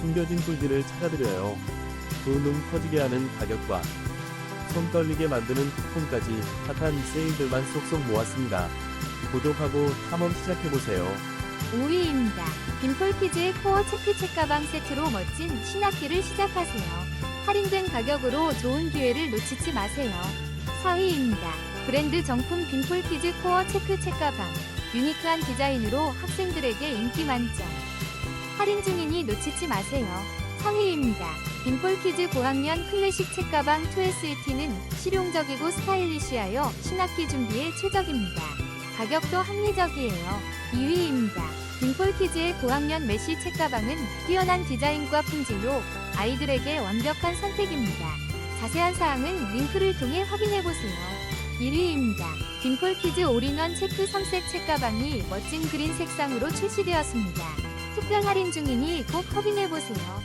숨겨진 꿀들을 찾아드려요. 두눈 커지게 하는 가격과 손 떨리게 만드는 쿠폰까지 핫한 세일들만 쏙쏙 모았습니다. 구독하고 탐험 시작해보세요. 5위입니다. 빈폴키즈의 코어 체크 책 가방 세트로 멋진 신학기를 시작하세요. 할인된 가격으로 좋은 기회를 놓치지 마세요. 4위입니다. 브랜드 정품 빈폴키즈 코어 체크 책 가방. 유니크한 디자인으로 학생들에게 인기 만점. 할인 중이니 놓치지 마세요. 3위입니다. 빈폴키즈 고학년 클래식 책가방 2SET는 실용적이고 스타일리시하여 신학기 준비에 최적입니다. 가격도 합리적이에요. 2위입니다. 빈폴키즈의 고학년 메쉬 책가방은 뛰어난 디자인과 품질로 아이들에게 완벽한 선택입니다. 자세한 사항은 링크를 통해 확인해보세요. 1위입니다. 빈폴키즈 올인원 체크 3색 책가방이 멋진 그린 색상으로 출시되었습니다. 특별 할인 중이니 꼭 확인해보세요.